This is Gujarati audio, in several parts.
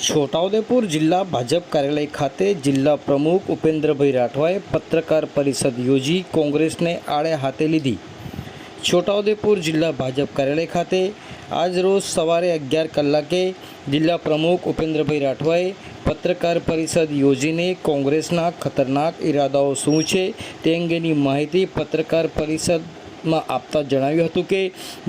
છોટાઉદેપુર જિલ્લા ભાજપ કાર્યાલય ખાતે જિલ્લા પ્રમુખ ઉપેન્દ્રભાઈ રાઠવાએ પત્રકાર પરિષદ યોજી કોંગ્રેસને આડે હાથે લીધી. છોટાઉદેપુર જિલ્લા ભાજપ કાર્યાલય ખાતે આજરોજ સવારે અગિયાર કલાકે જિલ્લા પ્રમુખ ઉપેન્દ્રભાઈ રાઠવાએ પત્રકાર પરિષદ યોજીને કોંગ્રેસના ખતરનાક ઈરાદાઓ શું છે તે અંગેની માહિતી પત્રકાર પરિષદમાં આપતા જણાવ્યું હતું કે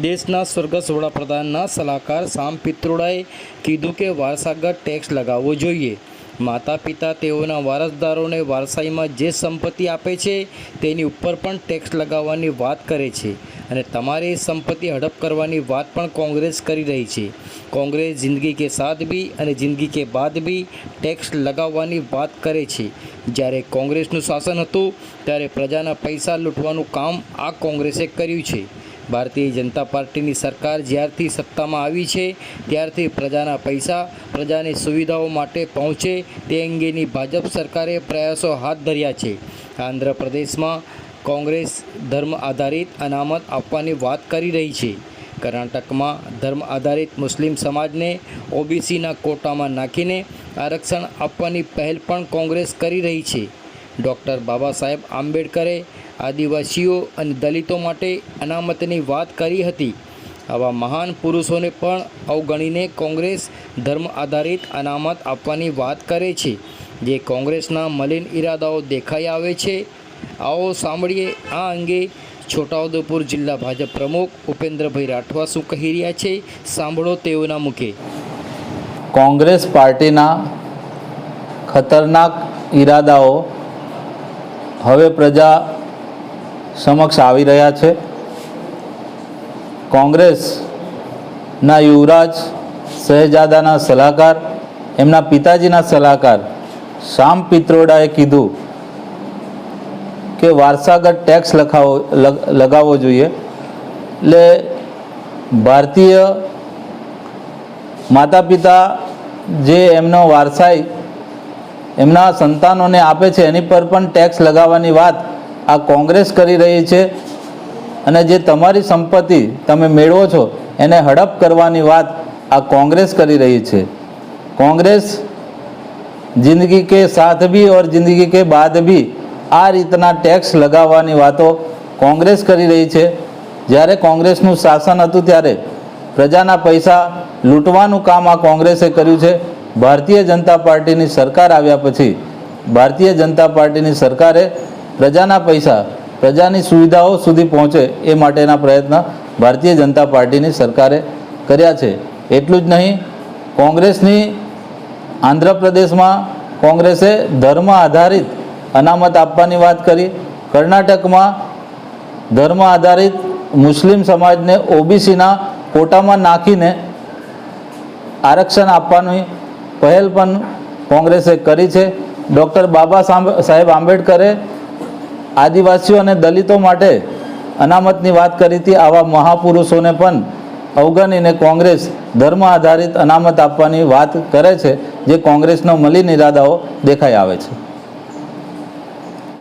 દેશના સ્વર્ગસ્થ વડાપ્રધાનના સલાહકાર સામ પિત્રોડાએ કીધું કે વારસાગત ટેક્સ લગાવવો જોઈએ. માતા પિતા તેઓના વારસદારોને વારસાઈમાં જે સંપત્તિ આપે છે, તેની ઉપર પણ ટેક્સ લગાવવાની વાત કરે છે અને તમારી સંપત્તિ હડપ કરવાની વાત પણ કોંગ્રેસ કરી રહી છે. કોંગ્રેસ જિંદગી કે સાથ બી અને જિંદગી કે બાદ બી ટેક્સ લગાવવાની વાત કરે છે. જ્યારે કોંગ્રેસનું શાસન હતું, ત્યારે પ્રજાના પૈસા લૂંટવાનું કામ આ કોંગ્રેસે કર્યું છે. ભારતીય જનતા પાર્ટીની સરકાર જ્યારથી સત્તામાં આવી છે, ત્યારથી પ્રજાના પૈસા, પ્રજાની સુવિધાઓ માટે પહોંચે તે અંગેની ભાજપ સરકારે પ્રયાસો હાથ ધર્યા છે. આંધ્રપ્રદેશમાં કોંગ્રેસ ધર્મ આધારિત અનામત આપવાની વાત કરી રહી છે. કર્ણાટકમાં ધર્મ આધારિત મુસ્લિમ સમાજને ઓબીસીના કોટામાં નાખીને આરક્ષણ આપવાની પહેલ પણ કોંગ્રેસ કરી રહી છે. ડૉક્ટર બાબા સાહેબ આંબેડકરે આદિવાસીઓ અને દલિતો માટે અનામતની વાત કરી હતી. આવા મહાન પુરુષોને પણ અવગણીને કોંગ્રેસ ધર્મ આધારિત અનામત આપવાની વાત કરે છે. જે કોંગ્રેસના મલિન ઈરાદાઓ દેખાઈ આવે છે. આવો સાંભળીએ આ અંગે છોટાઉદેપુર જિલ્લા ભાજપ પ્રમુખ ઉપેન્દ્રભાઈ રાઠવા શું કહી રહ્યા છે. સાંભળો તેઓના મુખે. કોંગ્રેસ પાર્ટીના ખતરનાક ઈરાદાઓ હવે પ્રજા સમક્ષ આવી રહ્યા છે. કોંગ્રેસના યુવરાજ શહેજાદાના સલાહકાર, એમના પિતાજીના સલાહકાર શામ પિત્રોડાએ કીધું કે વારસાગત ટેક્સ લખાવો લગાવવો જોઈએ. એટલે ભારતીય માતા પિતા જે એમનો વારસાઈ એમના સંતાનોને આપે છે, એની પર પણ ટેક્સ લગાવવાની વાત આ કોંગ્રેસ કરી રહી છે. અને જે તમારી સંપત્તિ તમે મેળવો છો, એને હડપ કરવાની વાત આ કોંગ્રેસ કરી રહી છે. કોંગ્રેસ જિંદગી કે સાથ ભી ઓર જિંદગી કે બાદ ભી આ રીતના ટેક્સ લગાવવાની વાતો કોંગ્રેસ કરી રહી છે. જ્યારે કોંગ્રેસનું શાસન હતું ત્યારે પ્રજાના પૈસા લૂંટવાનું કામ આ કોંગ્રેસે કર્યું છે. ભારતીય જનતા પાર્ટીની સરકાર આવ્યા પછી ભારતીય જનતા પાર્ટીની સરકારે પ્રજાના પૈસા, પ્રજાની સુવિધાઓ સુધી પહોંચે એ માટેના પ્રયત્ન ભારતીય જનતા પાર્ટીની સરકારે કર્યા છે. એટલું જ નહીં, કોંગ્રેસની આંધ્રપ્રદેશમાં કોંગ્રેસે ધર્મ આધારિત અનામત આપવાની વાત કરી. કર્ણાટકમાં ધર્મ આધારિત મુસ્લિમ સમાજને ઓબીસીના કોટામાં નાખીને આરક્ષણ આપવાની પહેલ પણ કોંગ્રેસે કરી છે. ડૉક્ટર બાબા સાહેબ આંબેડકરે આદિવાસીઓ અને દલિતો માટે અનામતની વાત કરી હતી. આવા મહાપુરુષોને પણ અવગણીને કોંગ્રેસ ધર્મ આધારિત અનામત આપવાની વાત કરે છે, જે કોંગ્રેસનો મલિન ઇરાદાઓ દેખાઈ આવે છે.